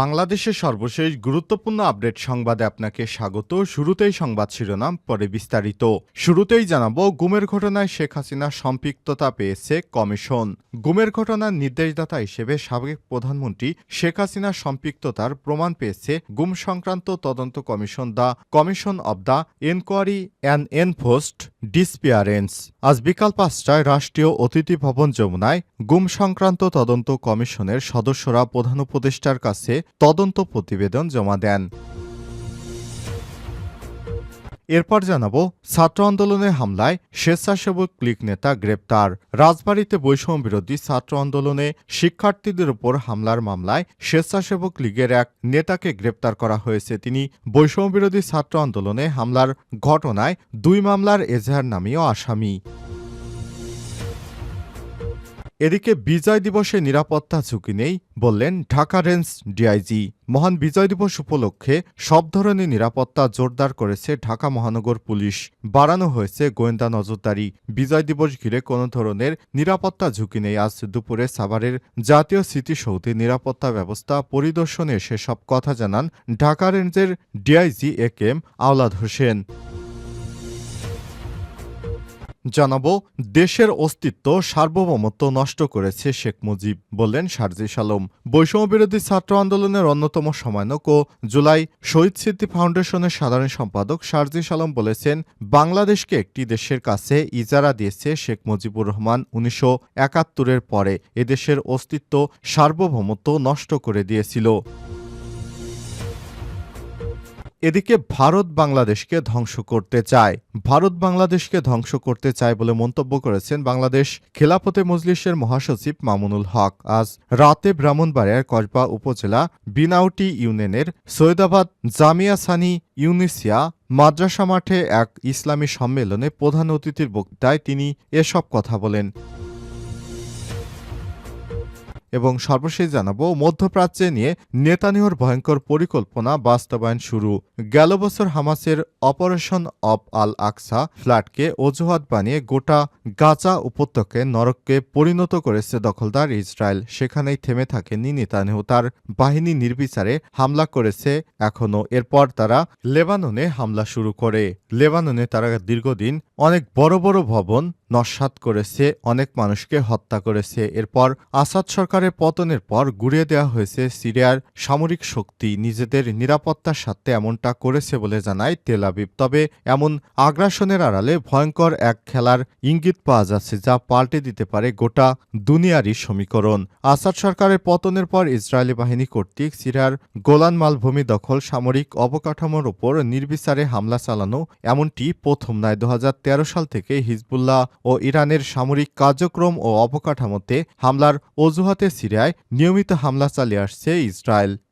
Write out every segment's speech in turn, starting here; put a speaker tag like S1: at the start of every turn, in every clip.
S1: বাংলাদেশের সর্বশেষ গুরুত্বপূর্ণ আপডেট সংবাদে আপনাকে স্বাগত। শুরুতেই সংবাদ শিরোনাম, পরে বিস্তারিত। শুরুতেই জানাব, গুমের ঘটনায় শেখ হাসিনা সম্পৃক্ততা পেয়েছে কমিশন। গুমের ঘটনার নির্দেশদাতা হিসেবে সাবেক প্রধানমন্ত্রী শেখ হাসিনার সম্পৃক্ততার প্রমাণ পেয়েছে গুম সংক্রান্ত তদন্ত commission the commission of the enquiry and enforced disappearance. আজ বিকাল পাঁচটায় রাষ্ট্রীয় অতিথি ভবন যমুনায় গুম সংক্রান্ত তদন্ত কমিশনের সদস্যরা প্রধান উপদেষ্টার কাছে তদন্ত প্রতিবেদন জমা দেন। এরপর জানাব, ছাত্র আন্দোলনের হামলায় স্বেচ্ছাসেবক লীগ নেতা গ্রেপ্তার। রাজবাড়ীতে বৈষম্য বিরোধী ছাত্র আন্দোলনে শিক্ষার্থীদের উপর হামলার মামলায় স্বেচ্ছাসেবক লীগের এক নেতাকে গ্রেপ্তার করা হয়েছে। তিনি বৈষম্য বিরোধী ছাত্র আন্দোলনে হামলার ঘটনায় দুই মামলার এজাহার নামীয় আসামি। এদিকে বিজয় দিবসে নিরাপত্তা ঝুঁকি নেই বললেন ঢাকা রেঞ্জ ডিআইজি। মহান বিজয় দিবস উপলক্ষে সব ধরনের নিরাপত্তা জোরদার করেছে ঢাকা মহানগর পুলিশ। বাড়ানো হয়েছে গোয়েন্দা নজরদারি। বিজয় দিবস ঘিরে কোনো ধরনের নিরাপত্তা ঝুঁকি নেই। আজ দুপুরে সাভারের জাতীয় স্মৃতিসৌধে নিরাপত্তা ব্যবস্থা পরিদর্শনে সেসব কথা জানান ঢাকা রেঞ্জের DIG A K M Aolad Hossain. জানাব, দেশের অস্তিত্ব সার্বভৌমত্ব নষ্ট করেছে শেখ মুজিব, বললেন সার্জিস আলম বৈষম্য বিরোধী ছাত্র আন্দোলনের অন্যতম সমন্বয়ক ও জুলাই শহীদ স্মৃতি ফাউন্ডেশনের সাধারণ সম্পাদক সার্জিস আলম বলেছেন, বাংলাদেশকে একটি দেশের কাছে ইজারা দিয়েছে শেখ মুজিবুর রহমান উনিশশো একাত্তরের পরে। এদেশের অস্তিত্ব সার্বভৌমত্ব নষ্ট করে দিয়েছিল। এদিকে ভারত বাংলাদেশকে ধ্বংস করতে চায়। ভারত বাংলাদেশকে ধ্বংস করতে চায় বলে মন্তব্য করেছেন বাংলাদেশ খেলাফতে মজলিসের মহাসচিব মামুনুল হক। আজ রাতে ব্রাহ্মণবাড়িয়ার কসবা উপজেলা বিনাউটি ইউনিয়নের সৈয়দাবাদ জামিয়া সানি ইউনিসিয়া মাদ্রাসা মাঠে এক ইসলামী সম্মেলনে প্রধান অতিথির বক্তৃতায় তিনি এসব কথা বলেন। এবং সর্বশেষ জানাব, মধ্যপ্রাচ্যে নিয়ে নেতানিহর ভয়ঙ্কর পরিকল্পনা বাস্তবায়ন শুরু। গেল বছর হামাসের অপারেশন অব আল আকসা ফ্ল্যাটকে অজুহাত বানিয়ে গোটা গাজা উপত্যকে নরককে পরিণত করেছে দখলদার ইসরায়েল। সেখানেই থেমে থাকেনি নেতানিহ তার বাহিনী নির্বিচারে হামলা করেছে এখনও। এরপর তারা লেবাননে হামলা শুরু করে। লেবাননে তারা দীর্ঘদিন অনেক বড় বড় ভবন নস্বাত করেছে, অনেক মানুষকে হত্যা করেছে। এরপর আসাদ সরকারের পতনের পর গুড়িয়ে দেওয়া হয়েছে সিরিয়ার সামরিক শক্তি। নিজেদের নিরাপত্তার স্বার্থে এমনটা করেছে বলে জানায় তেল আবিব। তবে এমন আগ্রাসনের আড়ালে ভয়ঙ্কর এক খেলার ইঙ্গিত পাওয়া যাচ্ছে, যা পাল্টে দিতে পারে গোটা দুনিয়ারই সমীকরণ। আসাদ সরকারের পতনের পর ইসরায়েলি বাহিনী কর্তৃক সিরিয়ার গোলান মালভূমি দখল, সামরিক অবকাঠামোর ওপর নির্বিচারে হামলা চালানো এমনটি প্রথম নয়। দু সাল থেকে হিজবুল্লাহ ও ইরানের সামরিক কার্যক্রম ও অবকাঠামোতে হামলার অজুহাতে সিরিয়ায় নিয়মিত হামলা চালিয়ে আসছে ইসরায়েল।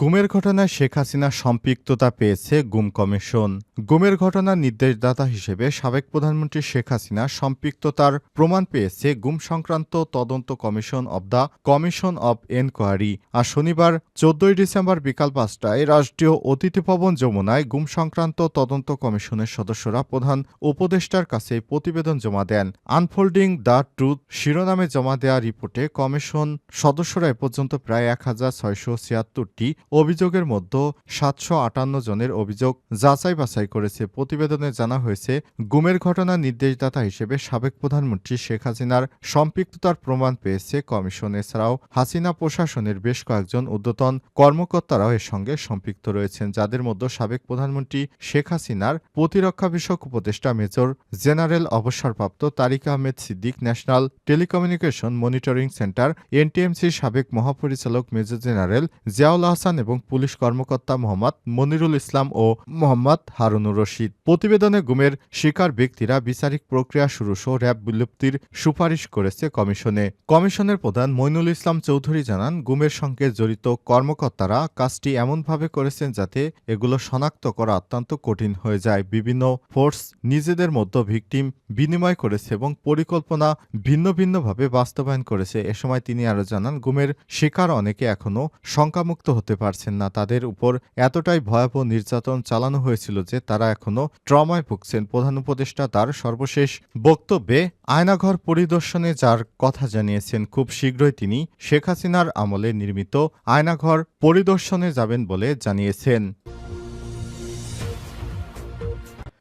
S1: গুমের ঘটনায় শেখ হাসিনা সম্পৃক্ততা পেয়েছে গুম কমিশন। গুমের ঘটনার নির্দেশদাতা হিসেবে সাবেক প্রধানমন্ত্রী শেখ হাসিনা সম্পৃক্ততার প্রমাণ পেয়েছে গুম সংক্রান্ত তদন্ত commission of the commission of enquiry. আর শনিবার, চোদ্দই ডিসেম্বর বিকাল পাঁচটায় রাষ্ট্রীয় অতিথি ভবন যমুনায় গুম সংক্রান্ত তদন্ত কমিশনের সদস্যরা প্রধান উপদেষ্টার কাছে প্রতিবেদন জমা দেন। আনফোল্ডিং দ্য ট্রুথ শিরোনামে জমা দেওয়া রিপোর্টে কমিশন সদস্যরা এ পর্যন্ত প্রায় এক হাজার ছয়শো ছিয়াত্তরটি অভিযোগের মধ্যে সাতশো আটান্ন জনের অভিযোগ যাচাই বাছাই করেছে। প্রতিবেদনে জানা হয়েছে, গুমের ঘটনার নির্দেশদাতা হিসেবে সাবেক প্রধানমন্ত্রী শেখ হাসিনার সম্পৃক্ততার প্রমাণ পেয়েছে কমিশন। এছাড়াও হাসিনা প্রশাসনের বেশ কয়েকজন ঊর্ধ্বতন কর্মকর্তারাও এর সঙ্গে সম্পৃক্ত রয়েছেন, যাদের মধ্যে সাবেক প্রধানমন্ত্রী শেখ হাসিনার প্রতিরক্ষা বিষয়ক উপদেষ্টা মেজর জেনারেল অবসরপ্রাপ্ত Tarique Ahmed Siddique, national telecommunication monitoring centre এনটিএমসির সাবেক মহাপরিচালক মেজর জেনারেল জিয়াউল আহসান এবং পুলিশ কর্মকর্তা মোহাম্মদ মনিরুল ইসলাম ও মোহাম্মদ হারুনুর রশিদ। প্রতিবেদনে গুমের শিকার ব্যক্তিরা বিচারিক প্রক্রিয়া শুরু সহ র্যাব বিলুপ্তির সুপারিশ করেছে কমিশনে। কমিশনের প্রধান মইনুল ইসলাম চৌধুরী জানান, গুমের সঙ্গে জড়িত কর্মকর্তারা কাজটি এমনভাবে করেছেন যাতে এগুলো শনাক্ত করা অত্যন্ত কঠিন হয়ে যায়। বিভিন্ন ফোর্স নিজেদের মধ্যে ভিকটিম বিনিময় করেছে এবং পরিকল্পনা ভিন্ন ভিন্নভাবে বাস্তবায়ন করেছে। এ সময় তিনি আরও জানান, গুমের শিকার অনেকে এখনও শঙ্কামুক্ত হতে পারছেন না। তাদের উপর এতটাই ভয়াবহ নির্যাতন চালানো হয়েছিল যে তারা এখনও ট্রমায় ভুগছেন। প্রধান উপদেষ্টা তার সর্বশেষ বক্তব্যে আয়নাঘর পরিদর্শনে যার কথা জানিয়েছেন, খুব শীঘ্রই তিনি শেখ হাসিনার আমলে নির্মিত আয়নাঘর পরিদর্শনে যাবেন বলে জানিয়েছেন।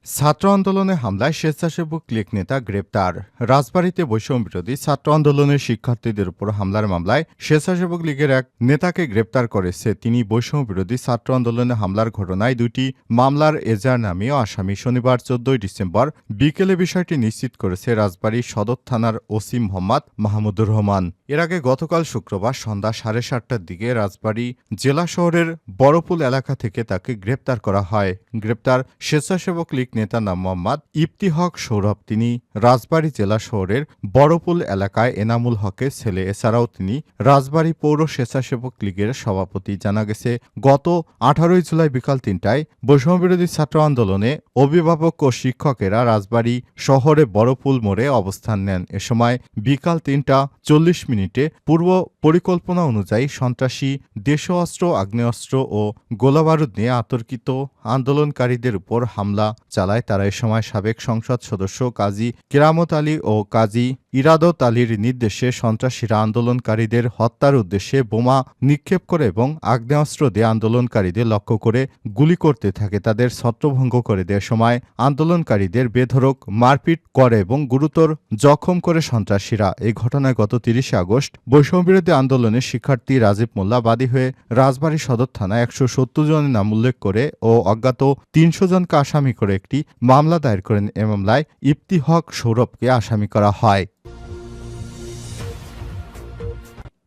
S1: ছাত্র আন্দোলনে হামলায় স্বেচ্ছাসেবক লীগ নেতা গ্রেপ্তার। রাজবাড়ীতে বৈষম্য বিরোধী ছাত্র আন্দোলনের শিক্ষার্থীদের উপর হামলার মামলায় স্বেচ্ছাসেবক লীগের এক নেতাকে গ্রেপ্তার করেছে। তিনি বৈষম্য বিরোধী ছাত্র আন্দোলনে হামলার ঘটনায় দুটি মামলার এজার নামীয় আসামি শনিবার চোদ্দই ডিসেম্বর বিকেলে বিষয়টি নিশ্চিত করেছে রাজবাড়ী সদর থানার ওসি মোহাম্মদ মাহমুদুর রহমান। এর আগে গতকাল শুক্রবার সন্ধ্যা সাড়ে সাতটার দিকে রাজবাড়ী জেলা শহরের বড়পুল এলাকা থেকে তাকে গ্রেপ্তার করা হয়। গ্রেপ্তার স্বেচ্ছাসেবক লীগ নেতা নাম মোহাম্মদ ইফতিহক সৌরভ, তিনি রাজবাড়ী জেলা শহরের বড়পুল এলাকায় এনামুল হকের ছেলে। এছাড়াও তিনি রাজবাড়ী পৌর স্বেচ্ছাসেবক লীগের সভাপতি। জানা গেছে, গত আঠারোই জুলাই বিকাল তিনটায় বৈষম্যবিরোধী ছাত্র আন্দোলনে অভিভাবক ও শিক্ষকেরা রাজবাড়ী শহরে বড়পুল মোড়ে অবস্থান নেন। এ সময় বিকাল তিনটা চল্লিশ মিনিটে পূর্ব পরিকল্পনা অনুযায়ী সন্ত্রাসী দেশীয় অস্ত্র আগ্নেয়াস্ত্র ও গোলাবারুদ নিয়ে আতর্কিত আন্দোলনকারীদের উপর হামলা চালায়। তারা এ সময় সাবেক সংসদ সদস্য কাজী কেরামত আলী ও কাজী ইরাদত আলীর নির্দেশে সন্ত্রাসীরা আন্দোলনকারীদের হত্যার উদ্দেশ্যে বোমা নিক্ষেপ করে এবং আগ্নেয়াস্ত্র দিয়ে আন্দোলনকারীদের লক্ষ্য করে গুলি করতে থাকে, তাদের ছত্রভঙ্গ করে দেওয়ার সময় আন্দোলনকারীদের বেধরক মারপিট করে এবং গুরুতর জখম করে সন্ত্রাসীরা। এই ঘটনায় গত তিরিশে আগস্ট বৈষম্যবিরোধী আন্দোলনে শিক্ষার্থী রাজীব মোল্লা বাদী হয়ে রাজবাড়ী সদর থানায় একশো সত্তর জনের নাম উল্লেখ করে ও অজ্ঞাত তিনশো জনকে আসামি করে একটি মামলা দায়ের করেন এ মামলায় ইফতি হক সৌরভকে আসামি করা হয়।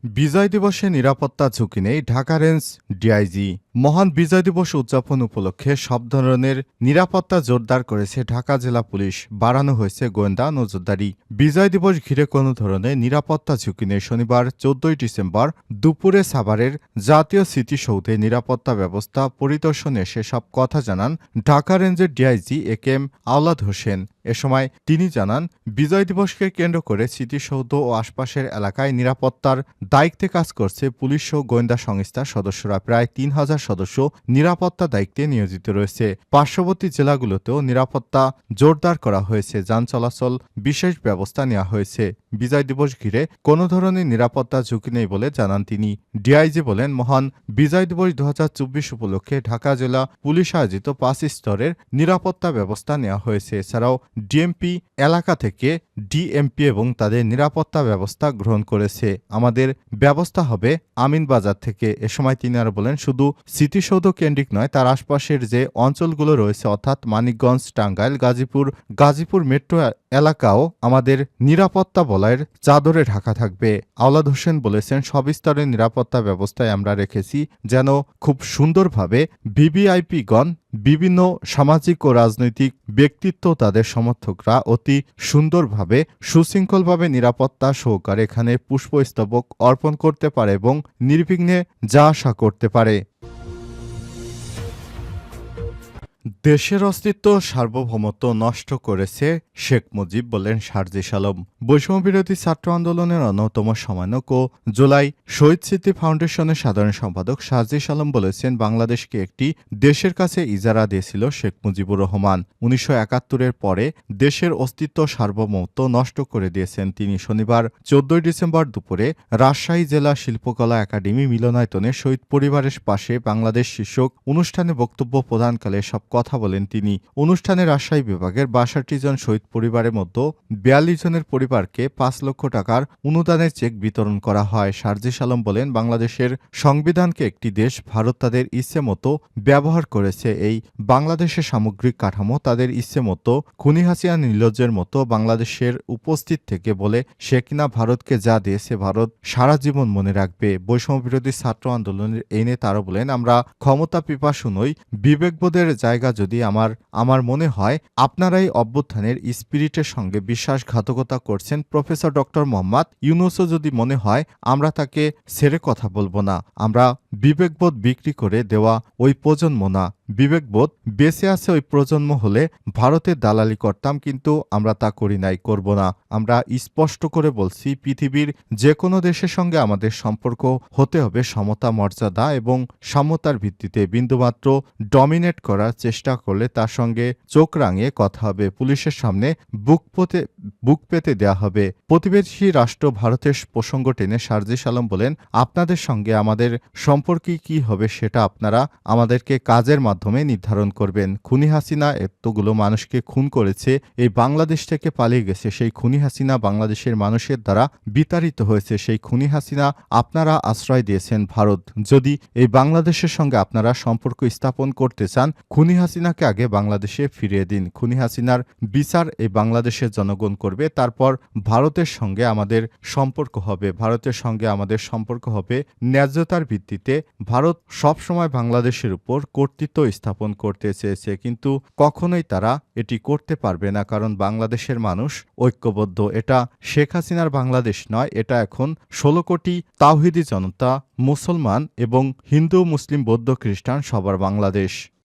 S1: বিজয় দিবসে নিরাপত্তা ঝুঁকি নেই ঢাকা রেঞ্জ ডিআইজি। মহান বিজয় দিবস উদযাপন উপলক্ষে সব ধরনের নিরাপত্তা জোরদার করেছে ঢাকা জেলা পুলিশ। বাড়ানো হয়েছে গোয়েন্দা নজরদারি। বিজয় দিবস ঘিরে কোনো ধরনের নিরাপত্তা ঝুঁকি নেই। শনিবার, চোদ্দই ডিসেম্বর দুপুরে সাভারের জাতীয় স্মৃতিসৌধে নিরাপত্তা ব্যবস্থা পরিদর্শনে সেসব কথা জানান ঢাকা রেঞ্জের ডিআইজি এ আওলাদ হোসেন। এ সময় তিনি জানান, বিজয় দিবসকে কেন্দ্র করে স্মৃতিসৌধ ও আশপাশের এলাকায় নিরাপত্তার দায়িত্বে কাজ করছে পুলিশ ও গোয়েন্দা সংস্থার সদস্যরা। প্রায় তিন হাজার সদস্য নিরাপত্তা দায়িত্বে নিয়োজিত রয়েছে। পার্শ্ববর্তী জেলাগুলোতেও নিরাপত্তা জোরদার করা হয়েছে। যান চলাচল বিশেষ ব্যবস্থা নেওয়া হয়েছে। বিজয় দিবস ঘিরে কোনো ধরনের নিরাপত্তা ঝুঁকি নেই বলে জানান তিনি। ডিআইজি বলেন, মহান বিজয় দিবস দু হাজার চব্বিশ উপলক্ষে ঢাকা জেলা পুলিশ আয়োজিত পাঁচ স্তরের নিরাপত্তা ব্যবস্থা নেওয়া হয়েছে। এছাড়াও ডিএমপি এলাকা থেকে ডিএমপি এবং তাদের নিরাপত্তা ব্যবস্থা গ্রহণ করেছে। আমাদের ব্যবস্থা হবে আমিন বাজার থেকে। এ সময় তিনি আরও বলেন, শুধু স্মৃতিসৌধ কেন্দ্রিক নয়, তার আশপাশের যে অঞ্চলগুলো রয়েছে, অর্থাৎ মানিকগঞ্জ, টাঙ্গাইল, গাজীপুর গাজীপুর মেট্রো এলাকাও আমাদের নিরাপত্তা বলয়ের চাদরে ঢাকা থাকবে। আওলাদ হোসেন বলেছেন সব স্তরের নিরাপত্তা ব্যবস্থায় আমরা রেখেছি যেন খুব সুন্দরভাবে ভিভিআইপিগণ বিভিন্ন সামাজিক ও রাজনৈতিক ব্যক্তিত্ব তাদের সমর্থকরা অতি সুন্দরভাবে সুশৃঙ্খলভাবে নিরাপত্তা সহকারে এখানে পুষ্পস্তবক অর্পণ করতে পারে এবং নির্বিঘ্নে যা আশা করতে পারে। দেশের অস্তিত্ব সার্বভৌমত্ব নষ্ট করেছে শেখ মুজিব বলেন শারজিস আলম বৈষম্যবিরোধী ছাত্র আন্দোলনের অন্যতম সমানক ও জুলাই শহীদ স্মৃতি ফাউন্ডেশনের সাধারণ সম্পাদক শারজিস আলম বলেছেন, বাংলাদেশকে একটি দেশের কাছে ইজারা দিয়েছিল শেখ মুজিবুর রহমান। উনিশশো একাত্তরের পরে দেশের অস্তিত্ব সার্বভৌমত্ব নষ্ট করে দিয়েছেন তিনি। শনিবার, চোদ্দই ডিসেম্বর দুপুরে রাজশাহী জেলা শিল্পকলা একাডেমি মিলনায়তনে শহীদ পরিবারের পাশে বাংলাদেশ শীর্ষক অনুষ্ঠানে বক্তব্য প্রদানকালে সব কথা বলেন তিনি। অনুষ্ঠানে রাজশাহী বিভাগের বাষট্টি জন শহীদ পরিবারের মধ্যে বিয়াল্লিশ জনের পরিবারকে পাঁচ লক্ষ টাকার অনুদানের চেক বিতরণ করা হয়। সার্জিস আলম বলেন, বাংলাদেশের সংবিধানকে একটি দেশ ভারত তাদের ইচ্ছে মতো ব্যবহার করেছে। এই বাংলাদেশের সামগ্রিক কাঠামো তাদের ইচ্ছে মতো খুনি হাসিয়া নির্লজ্জের মতো বাংলাদেশের উপস্থিত থেকে বলে, সে কিনা ভারতকে যা দিয়েছে ভারত সারা জীবন মনে রাখবে। বৈষম্য বিরোধী ছাত্র আন্দোলনের এই নিয়ে তারা বলেন, আমরা ক্ষমতা পিপাসু নই, বিবেকবোধের জায়গা যদি আমার আমার মনে হয়, আপনারাই অভ্যুত্থানের স্পিরিটের সঙ্গে বিশ্বাসঘাতকতা করছেন প্রফেসর ডক্টর মোহাম্মদ ইউনুসও যদি মনে হয়, আমরা তাকে ছেড়ে কথা বলব না। আমরা বিবেকবোধ বিক্রি করে দেওয়া ওই প্রজন্ম না। বিবেকবোধ বেঁচে আছে ওই প্রজন্ম হলে ভারতের দালালি করতাম কিন্তু আমরা তা করি নাই, করব না। আমরা স্পষ্ট করে বলছি, পৃথিবীর যে কোনো দেশের সঙ্গে আমাদের সম্পর্ক হতে হবে সমতা, মর্যাদা এবং সমতার ভিত্তিতে। বিন্দুমাত্র ডমিনেট করার চেষ্টা করলে তার সঙ্গে চোখ রাঙিয়ে কথা হবে। পুলিশের সামনে বুক পেতে বুক পেতে দেয়া হবে। প্রতিবেশী রাষ্ট্র ভারতের প্রসঙ্গ টেনে সার্জিস আলম বলেন, আপনাদের সঙ্গে আমাদের সম্পর্কে কি হবে সেটা আপনারা আমাদেরকে কাজের মাধ্যমে নির্ধারণ করবেন। খুনি হাসিনা এতগুলো মানুষকে খুন করেছে, এই বাংলাদেশ থেকে পালিয়ে গেছে। সেই খুনি হাসিনা বাংলাদেশের মানুষের দ্বারা বিতাড়িত হয়েছে। সেই খুনি হাসিনা আপনারা আশ্রয় দিয়েছেন ভারত। যদি এই বাংলাদেশের সঙ্গে আপনারা সম্পর্ক স্থাপন করতে চান, খুনি হাসিনাকে আগে বাংলাদেশে ফিরিয়ে দিন। খুনি হাসিনার বিচার এই বাংলাদেশের জনগণ করবে। তারপর ভারতের সঙ্গে আমাদের সম্পর্ক হবে। ভারতের সঙ্গে আমাদের সম্পর্ক হবে ন্যায্যতার ভিত্তিতে। ভারত সবসময় বাংলাদেশের উপর কর্তৃত্ব স্থাপন করতে চেয়েছে, কিন্তু কখনোই তারা এটি করতে পারবে না, কারণ বাংলাদেশের মানুষ ঐক্যবদ্ধ। এটা শেখ হাসিনার বাংলাদেশ নয়, এটা এখন ষোলো কোটি তাওহিদি জনতা, মুসলমান এবং হিন্দু, মুসলিম, বৌদ্ধ, খ্রিস্টান সবার বাংলাদেশ।